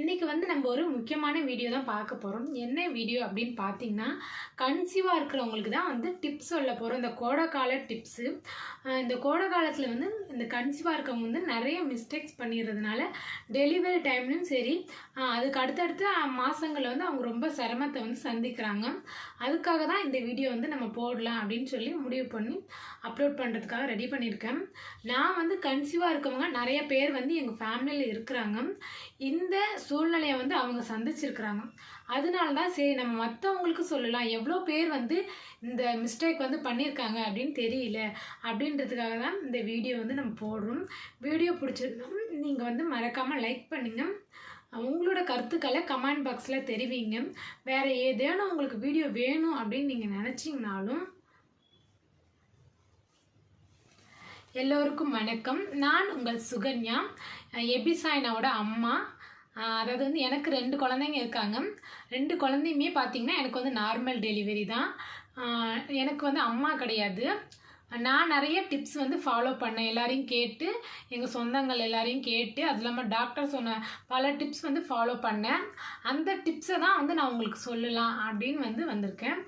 இன்றைக்கி வந்து நம்ம ஒரு முக்கியமான வீடியோ தான் பார்க்க போகிறோம் என்ன வீடியோ அப்படின்னு பார்த்தீங்கன்னா கன்சீவாக இருக்கிறவங்களுக்கு தான் வந்து டிப்ஸ் சொல்ல போகிறோம் இந்த கோடைக்கால டிப்ஸு இந்த கோடை காலத்தில் வந்து இந்த கன்சீவாக இருக்கவங்க வந்து நிறைய மிஸ்டேக்ஸ் பண்ணிடுறதுனால டெலிவரி டைம்லையும் சரி அதுக்கு அடுத்தடுத்த மாதங்களில் வந்து அவங்க ரொம்ப சிரமத்தை வந்து சந்திக்கிறாங்க. அதுக்காக தான் இந்த வீடியோ வந்து நம்ம போடலாம் அப்படின்னு சொல்லி முடிவு பண்ணி அப்லோட் பண்ணுறதுக்காக ரெடி பண்ணியிருக்கேன். நான் வந்து கன்சீவாக இருக்கவங்க நிறைய பேர் வந்து எங்கள் ஃபேமிலியில் இருக்கிறாங்க. இந்த சூழ்நிலையை வந்து அவங்க சந்திச்சிருக்கிறாங்க. அதனால தான் சரி நம்ம மற்றவங்களுக்கு சொல்லலாம். எவ்வளோ பேர் வந்து இந்த மிஸ்டேக் வந்து பண்ணியிருக்காங்க அப்படின்னு தெரியல. அப்படின்றதுக்காக தான் இந்த வீடியோ வந்து நம்ம போடுறோம். வீடியோ பிடிச்சிருந்தோம் நீங்கள் வந்து மறக்காமல் லைக் பண்ணுங்கள் உங்களோட கருத்துக்களை கமெண்ட் பாக்ஸில் தெரிவிங்க. வேறு ஏதேனும் உங்களுக்கு வீடியோ வேணும் அப்படின்னு நீங்கள் நினச்சிங்கனாலும் எல்லோருக்கும் வணக்கம். நான் உங்கள் சுகன்யா. எபிசாயினாவோட அம்மா. அதாவது வந்து எனக்கு ரெண்டு குழந்தைங்க இருக்காங்க. ரெண்டு குழந்தையுமே பார்த்தீங்கன்னா எனக்கு வந்து நார்மல் டெலிவரி தான். எனக்கு வந்து அம்மா கிடையாது. நான் நிறைய டிப்ஸ் வந்து ஃபாலோ பண்ணேன். எல்லாரையும் கேட்டு எங்கள் சொந்தங்கள் எல்லாரையும் கேட்டு அது இல்லாமல் டாக்டர் சொன்ன பல டிப்ஸ் வந்து ஃபாலோ பண்ணேன். அந்த டிப்ஸை தான் வந்து நான் உங்களுக்கு சொல்லலாம் அப்படின்னு வந்து வந்திருக்கேன்.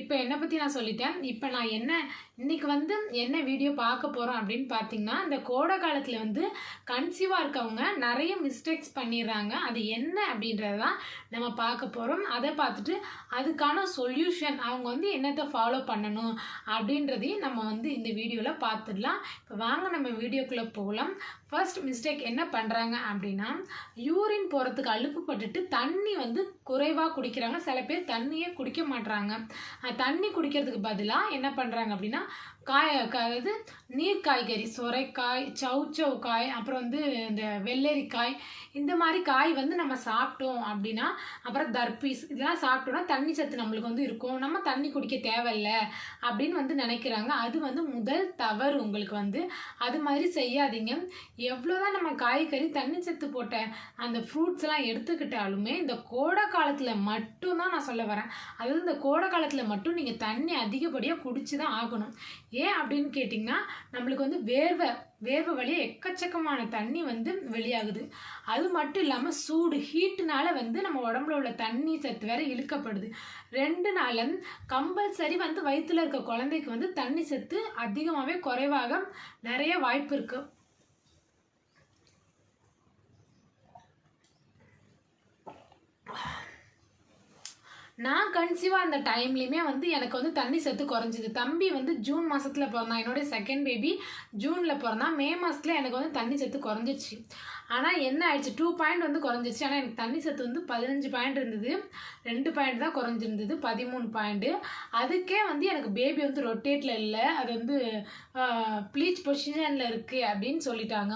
இப்போ என்னை பற்றி நான் சொல்லிட்டேன். இப்போ நான் என்ன இன்னைக்கு வந்து என்ன வீடியோ பார்க்க போகிறோம் அப்படின்னு பார்த்தீங்கன்னா இந்த கோடை காலத்தில் வந்து கன்சீவாக இருக்கவங்க நிறைய மிஸ்டேக்ஸ் பண்ணிடுறாங்க. அது என்ன அப்படின்றத தான் நம்ம பார்க்க போகிறோம் அதை பார்த்துட்டு அதுக்கான சொல்யூஷன் அவங்க வந்து என்னத்தை ஃபாலோ பண்ணணும் அப்படின்றதையும் நம்ம வந்து இந்த வீடியோவில் பார்த்துடலாம். இப்போ வாங்க நம்ம வீடியோக்குள்ளே போகலாம். ஃபர்ஸ்ட் மிஸ்டேக் என்ன பண்ணுறாங்க அப்படின்னா யூரின் போகிறதுக்கு அழுப்புப்பட்டுட்டு தண்ணி வந்து குறைவாக குடிக்கிறாங்க. சில பேர் தண்ணியே குடிக்க மாட்டுறாங்க தண்ணி குடிக்கிறதுக்கு பதிலாக என்ன பண்ணுறாங்க அப்படின்னா காய் க- அதாவது நீர் காய்கறி சொரைக்காய் சவு காய் அப்புறம் வந்து இந்த வெள்ளரிக்காய் இந்த மாதிரி காய் வந்து நம்ம சாப்பிட்டோம் அப்படின்னா அப்புறம் தர்பீஸ் இதெல்லாம் சாப்பிட்டோம்னா தண்ணி சத்து நம்மளுக்கு வந்து இருக்கும். நம்ம தண்ணி குடிக்க தேவையில்ல அப்படின்னு வந்து நினைக்கிறாங்க. அது வந்து முதல் தவறு உங்களுக்கு வந்து. அது மாதிரி செய்யாதீங்க. எவ்வளோதான் நம்ம காய்கறி தண்ணி சத்து போட்ட அந்த ஃப்ரூட்ஸ்லாம் எடுத்துக்கிட்டாலுமே இந்த கோடை காலத்தில் மட்டும்தான் நான் சொல்ல வரேன். அதாவது இந்த கோடை காலத்தில் மட்டும் நீங்கள் தண்ணி அதிகப்படியாக குடிச்சு தான் ஆகணும். ஏன் அப்படின்னு கேட்டிங்கன்னா நம்மளுக்கு வந்து வேர்வை வேர்வை வழியாக எக்கச்சக்கமான தண்ணி வந்து வெளியாகுது. அது மட்டும் இல்லாமல் சூடு ஹீட்டுனால வந்து நம்ம உடம்புல உள்ள தண்ணி சத்து வேற இழுக்கப்படுது. ரெண்டு நாளும் கம்பல்சரி வந்து வயிற்றுல இருக்க குழந்தைக்கு வந்து தண்ணி சத்து அதிகமாகவே குறைவாக நிறைய வாய்ப்பு இருக்குது நான் கன்சீவாக அந்த டைம்லையுமே வந்து எனக்கு வந்து தண்ணி சத்து குறைஞ்சிது. தம்பி வந்து ஜூன் மாதத்தில் பிறந்தான். என்னோட செகண்ட் பேபி ஜூனில் பிறந்தான். மே மாதத்தில் எனக்கு வந்து தண்ணி சத்து குறைஞ்சிச்சு ஆனால் என்ன ஆயிடுச்சு? டூ பாயிண்ட் வந்து குறைஞ்சிச்சு ஆனால் எனக்கு தண்ணி சத்து வந்து பதினஞ்சு பாயிண்ட் இருந்தது. ரெண்டு பாயிண்ட் தான் குறைஞ்சிருந்தது. பதிமூணு பாயிண்ட்டு அதுக்கே வந்து எனக்கு பேபி வந்து ரொட்டேட்டில் இல்லை. அது வந்து ப்ளீச் பொசிஷனில் இருக்குது அப்படின்னு சொல்லிட்டாங்க.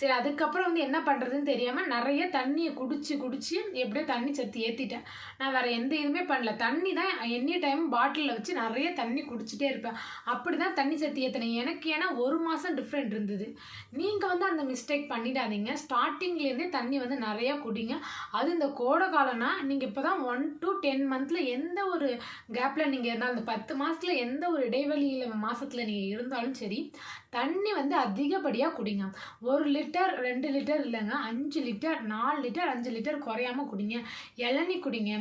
சரி அதுக்கப்புறம் வந்து என்ன பண்ணுறதுன்னு தெரியாமல் நிறைய தண்ணியை குடிச்சு குடிச்சு எப்படியோ தண்ணி சத்து ஏற்றிட்டேன் நான் வேறு எந்த இதுவுமே பண்ணல. தண்ணி தான் எனி டைம் பாட்டிலில் வச்சு நிறைய தண்ணி குடிச்சிட்டே இருப்பேன். அப்படி தான் தண்ணி சத்து ஏற்றினேன் எனக்கு ஏன்னா ஒரு மாதம் டிஃப்ரெண்ட் இருந்தது. நீங்கள் வந்து அந்த மிஸ்டேக் பண்ணிடாதீங்க. ஸ்டார்டிங்லேருந்தே தண்ணி வந்து நிறையா குடிங்க. அது இந்த கோடை காலம்னா நீங்கள் இப்போ தான் ஒன் டு டென் மந்தில் எந்த ஒரு கேப்பில் நீங்கள் இருந்தாலும் அந்த பத்து மாதத்தில் எந்த ஒரு இடைவெளியில் மாதத்தில் நீங்கள் இருந்தாலும் சரி தண்ணி வந்து அதிகப்படியாக குடிங்க. ஒரு லிட்டர் லிட்டர் ரெண்டு லிட்டர் இல்லைங்க அஞ்சு லிட்டர் நாலு லிட்டர் அஞ்சு லிட்டர் குறையாம குடிங்க. இளநீ குடிங்க.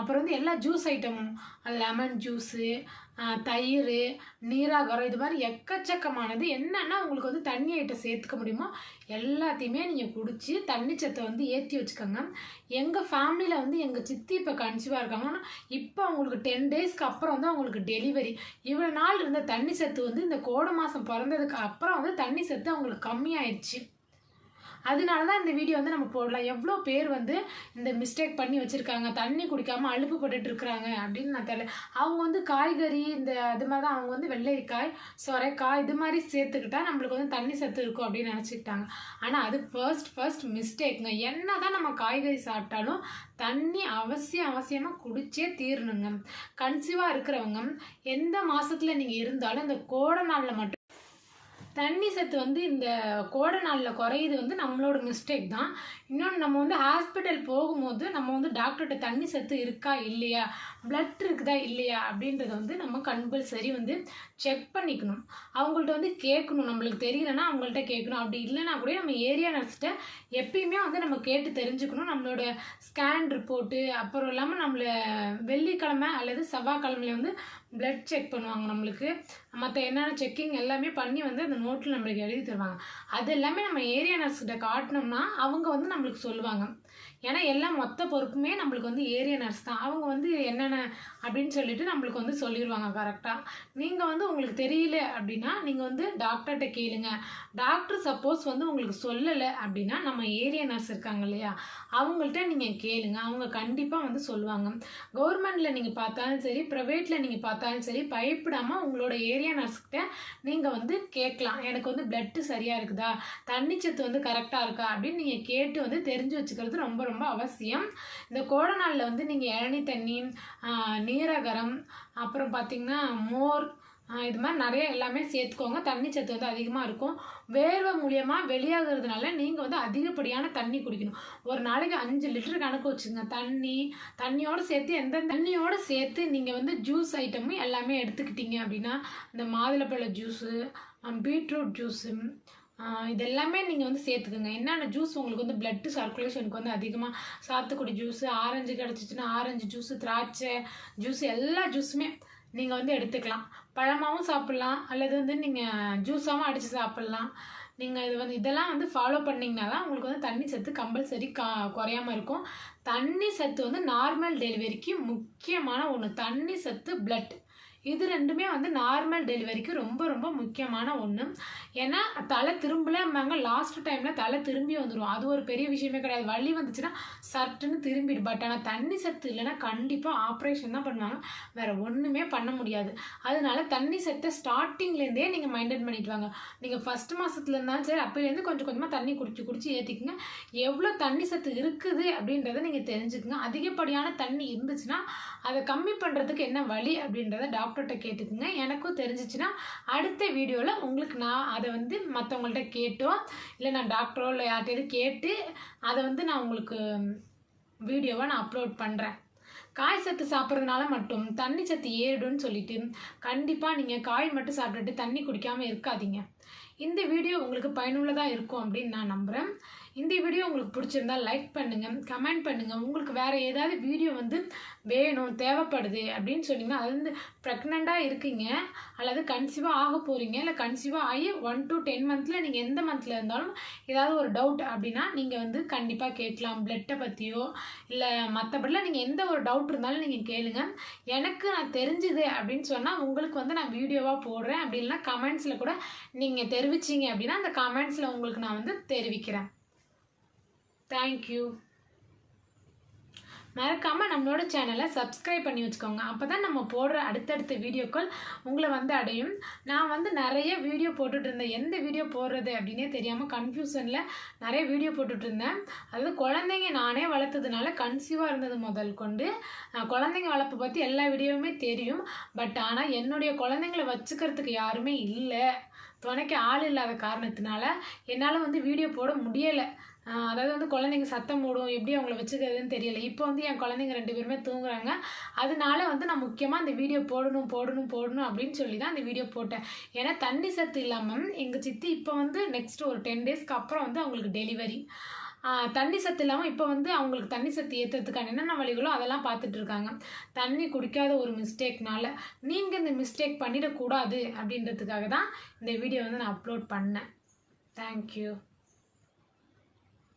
அப்புறம் வந்து எல்லா ஜூஸ் ஐட்டமும் லெமன் ஜூஸு தயிர் நீராகாரம் இது மாதிரி எக்கச்சக்கமானது. என்னென்னா உங்களுக்கு வந்து தண்ணி ஐட்டம் சேர்த்துக்க முடியுமோ எல்லாத்தையுமே நீங்கள் குடித்து தண்ணி சத்தை வந்து ஏற்றி வச்சுக்கோங்க. எங்கள் ஃபேமிலியில் வந்து எங்கள் சித்தி இப்போ கன்சீவாக இருக்காங்கன்னா இப்போ அவங்களுக்கு டென் டேஸ்க்கு அப்புறம் வந்து அவங்களுக்கு டெலிவரி இவ்வளோ நாள் இருந்த தண்ணி சத்து வந்து இந்த கோடை மாதம் பிறந்ததுக்கு அப்புறம் வந்து தண்ணி சத்து அவங்களுக்கு கம்மியாயிடுச்சு அதனால தான் இந்த வீடியோ வந்து நம்ம போடலாம். எவ்வளோ பேர் வந்து இந்த மிஸ்டேக் பண்ணி வச்சுருக்காங்க. தண்ணி குடிக்காமல் அழுப்பு இருக்கிறாங்க அப்படின்னு நான் தெரியல. அவங்க வந்து காய்கறி இந்த இது மாதிரி தான் அவங்க வந்து வெள்ளைக்காய் சொரைக்காய் இது மாதிரி சேர்த்துக்கிட்டா நம்மளுக்கு வந்து தண்ணி சத்து இருக்கும் அப்படின்னு நினச்சிக்கிட்டாங்க. ஆனால் அது ஃபர்ஸ்ட் ஃபர்ஸ்ட் மிஸ்டேக்குங்க என்ன தான் நம்ம காய்கறி சாப்பிட்டாலும் தண்ணி அவசியம் அவசியமாக குடிச்சே தீரணுங்க. கன்சீவாக இருக்கிறவங்க எந்த மாதத்தில் நீங்கள் இருந்தாலும் இந்த கோடை நாளில் மட்டும் தண்ணி சத்து வந்து இந்த கோடை நாளில் குறையுது வந்து நம்மளோட மிஸ்டேக் தான். இன்னொன்று நம்ம வந்து ஹாஸ்பிட்டல் போகும்போது நம்ம வந்து டாக்டர்கிட்ட தண்ணி சத்து இருக்கா இல்லையா? பிளட் இருக்குதா இல்லையா? அப்படின்றத வந்து நம்ம கம்பல்சரி வந்து செக் பண்ணிக்கணும். அவங்கள்ட்ட வந்து கேட்கணும். நம்மளுக்கு தெரியலன்னா அவங்கள்ட்ட கேட்கணும். அப்படி இல்லைனா கூட நம்ம ஏரியா நர்ஸ்கிட்ட எப்பயுமே வந்து நம்ம கேட்டு தெரிஞ்சுக்கணும். நம்மளோட ஸ்கேன் ரிப்போர்ட்டு அப்புறம் இல்லாமல் நம்மளை வெள்ளிக்கிழமை அல்லது செவ்வாய்க்கிழமையில வந்து பிளட் செக் பண்ணுவாங்க நம்மளுக்கு. மற்ற என்னென்ன செக்கிங் எல்லாமே பண்ணி வந்து அந்த நோட்டில் நம்மளுக்கு எழுதி தருவாங்க. அது எல்லாமே நம்ம ஏரியா நர்ஸ்கிட்ட காட்டினோம்னா அவங்க வந்து நம்மளுக்கு சொல்லுவாங்க. ஏன்னா எல்லா மொத்த பொறுப்புமே நம்மளுக்கு வந்து ஏரியா நர்ஸ் தான். அவங்க வந்து என்னென்ன அப்படின்னு சொல்லிட்டு நம்மளுக்கு வந்து சொல்லிடுவாங்க கரெக்டாக நீங்கள் வந்து உங்களுக்கு தெரியல அப்படின்னா நீங்கள் வந்து டாக்டர்கிட்ட கேளுங்க. டாக்டர் சப்போஸ் வந்து உங்களுக்கு சொல்லலை அப்படின்னா நம்ம ஏரியா நர்ஸ் இருக்காங்க இல்லையா? அவங்கள்ட்ட நீங்கள் கேளுங்க. அவங்க கண்டிப்பாக வந்து சொல்லுவாங்க. கவர்மெண்ட்டில் நீங்கள் பார்த்தாலும் சரி ப்ரைவேட்டில் நீங்கள் பார்த்தாலும் சரி பயப்படாமல் உங்களோட ஏரியா நர்ஸ்கிட்ட நீங்கள் வந்து கேட்கலாம். எனக்கு வந்து பிளட்டு சரியாக இருக்குதா? தண்ணிச்சத்து வந்து கரெக்டாக இருக்கா? அப்படின்னு நீங்கள் கேட்டு வந்து தெரிஞ்சு வச்சுக்கிறது ரொம்ப ரொம்ப ரொம்ப அவசியம். இந்த கோடை நாளில் வந்து நீங்கள் இளநி தண்ணி நீரகரம் அப்புறம் பார்த்திங்கன்னா மோர் இது மாதிரி நிறைய எல்லாமே சேர்த்துக்கோங்க. தண்ணி சத்து வந்து அதிகமாக இருக்கும். வேர்வை மூலியமாக வெளியாகிறதுனால நீங்கள் வந்து அதிகப்படியான தண்ணி குடிக்கணும். ஒரு நாளைக்கு அஞ்சு லிட்டர் கணக்கு வச்சுக்கோங்க. தண்ணி தண்ணியோடு சேர்த்து எந்த தண்ணியோடு சேர்த்து நீங்கள் வந்து ஜூஸ் ஐட்டமும் எல்லாமே எடுத்துக்கிட்டீங்க அப்படின்னா இந்த மாதுளப்பழ ஜூஸு பீட்ரூட் ஜூஸு இது எல்லாமே நீங்கள் வந்து சேர்த்துக்கோங்க. என்னென்ன ஜூஸ் உங்களுக்கு வந்து பிளட்டு சர்க்குலேஷனுக்கு வந்து அதிகமாக சாத்துக்குடி ஜூஸு ஆரஞ்சு கிடச்சிச்சின்னா ஆரஞ்சு ஜூஸு திராட்சை ஜூஸ் எல்லா ஜூஸுமே நீங்கள் வந்து எடுத்துக்கலாம். பழமாகவும் சாப்பிட்லாம். அல்லது வந்து நீங்கள் ஜூஸாகவும் அடித்து சாப்பிட்லாம். நீங்கள் இது வந்து இதெல்லாம் வந்து ஃபாலோ பண்ணிங்கன்னா தான் உங்களுக்கு வந்து தண்ணி சத்து கம்பல்சரி கா குறையாம இருக்கும். தண்ணி சத்து வந்து நார்மல் டெலிவரிக்கு முக்கியமான ஒன்று தண்ணி சத்து பிளட் இது ரெண்டுமே வந்து நார்மல் டெலிவரிக்கு ரொம்ப ரொம்ப முக்கியமான ஒன்று ஏன்னா தலை திரும்பலம்பாங்க லாஸ்ட் டைமில் தலை திரும்பி வந்துடும் அது ஒரு பெரிய விஷயமே கிடையாது. வலி வந்துச்சுன்னா சட்டுன்னு திரும்பிடும் பட் ஆனால் தண்ணி சத்து இல்லைன்னா கண்டிப்பாக ஆப்ரேஷன் தான் பண்ணுவாங்க. வேறு ஒன்றுமே பண்ண முடியாது. அதனால தண்ணி சத்தை ஸ்டார்டிங்லேருந்தே நீங்கள் மைண்டன் பண்ணிட்டு வாங்க. நீங்கள் ஃபஸ்ட் மாதத்துல இருந்தாலும் சரி அப்போலேருந்து கொஞ்சம் கொஞ்சமாக தண்ணி குடிச்சு குடிச்சு ஏற்றிக்குங்க எவ்வளோ தண்ணி சத்து இருக்குது அப்படின்றத நீங்கள் தெரிஞ்சுக்குங்க. அதிகப்படியான தண்ணி இருந்துச்சுன்னா அதை கம்மி பண்ணுறதுக்கு என்ன வழி அப்படின்றத டாக்டர் டாக்டர்கிட்ட கேட்டுக்குங்க. எனக்கும் தெரிஞ்சிச்சுன்னா அடுத்த வீடியோவில் உங்களுக்கு நான் அதை வந்து மற்றவங்கள்ட்ட கேட்டோ இல்லை நான் டாக்டரோ இல்லை யார்கிட்டயாவது கேட்டு அதை வந்து நான் உங்களுக்கு வீடியோவை நான் அப்லோட் பண்ணுறேன் காய் சத்து சாப்பிட்றதுனால மட்டும் தண்ணி சத்து ஏறிடும்னு சொல்லிட்டு கண்டிப்பாக நீங்கள் காய் மட்டும் சாப்பிட்டுட்டு தண்ணி குடிக்காமல் இருக்காதீங்க. இந்த வீடியோ உங்களுக்கு பயனுள்ளதாக இருக்கும் அப்படின்னு நான் நம்புகிறேன் இந்த வீடியோ உங்களுக்கு பிடிச்சிருந்தா லைக் பண்ணுங்கள் கமெண்ட் பண்ணுங்கள் உங்களுக்கு வேறு ஏதாவது வீடியோ வந்து வேணும் தேவைப்படுது அப்படின்னு சொன்னீங்கன்னா அது வந்து ப்ரெக்னெண்ட்டாக இருக்கீங்க அல்லது கன்சீவாக ஆக போகிறீங்க இல்லை கன்சீவாக ஆகி ஒன் டு டென் மந்த்தில் நீங்கள் எந்த மந்தில் இருந்தாலும் ஏதாவது ஒரு டவுட் அப்படின்னா நீங்கள் வந்து கண்டிப்பாக கேட்கலாம். பிளட்டை பற்றியோ இல்லை மற்றபடிலாம் நீங்கள் எந்த ஒரு டவுட் இருந்தாலும் நீங்கள் கேளுங்க. எனக்கு நான் தெரிஞ்சுது அப்படின்னு சொன்னால் உங்களுக்கு வந்து நான் வீடியோவாக போடுறேன். அப்படி இல்லைன்னா கமெண்ட்ஸில் கூட நீங்கள் தெரிவிச்சிங்க அப்படின்னா அந்த கமெண்ட்ஸில் உங்களுக்கு நான் வந்து தெரிவிக்கிறேன். தேங்க்யூ மறக்காமல் நம்மளோட சேனலை சப்ஸ்கிரைப் பண்ணி வச்சுக்கோங்க. அப்போ தான் நம்ம போடுற அடுத்தடுத்த வீடியோக்கள் உங்களை வந்து அடையும். நான் வந்து நிறைய வீடியோ போட்டுட்ருந்தேன் எந்த வீடியோ போடுறது அப்படின்னே தெரியாமல் கன்ஃபியூஷனில் நிறைய வீடியோ போட்டுட்ருந்தேன் அதாவது குழந்தைங்க நானே வளர்த்ததுனால கன்சீவாக இருந்தது முதல் கொண்டு. குழந்தைங்க வளர்ப்பை பற்றி எல்லா வீடியோவுமே தெரியும். பட் ஆனால் என்னுடைய குழந்தைங்கள வச்சுக்கிறதுக்கு யாருமே இல்லை. துணைக்கு ஆள் இல்லாத காரணத்தினால என்னால் வந்து வீடியோ போட முடியலை. அதாவது வந்து குழந்தைங்க சத்தம் போடும். எப்படி அவங்கள வச்சுக்கிறதுன்னு தெரியல. இப்போ வந்து என் குழந்தைங்க ரெண்டு பேருமே தூங்குறாங்க. அதனால வந்து நான் முக்கியமாக அந்த வீடியோ போடணும் போடணும் போடணும் அப்படின்னு சொல்லி தான் அந்த வீடியோ போட்டேன். ஏன்னா தண்ணி சத்து இல்லாமல் எங்கள் சித்தி இப்போ வந்து நெக்ஸ்ட் ஒரு டென் டேஸ்க்கு அப்புறம் வந்து அவங்களுக்கு டெலிவரி தண்ணி சத்து இல்லாமல் இப்போ வந்து அவங்களுக்கு தண்ணி சத்து ஏற்றுறதுக்கான என்னென்ன வழிகளோ அதெல்லாம் பார்த்துட்டு இருக்காங்க. தண்ணி குடிக்காத ஒரு மிஸ்டேக்னால நீங்கள் இந்த மிஸ்டேக் பண்ணிடக்கூடாது அப்படின்றதுக்காக தான் இந்த வீடியோ வந்து நான் அப்லோட் பண்ணேன். தேங்க்யூ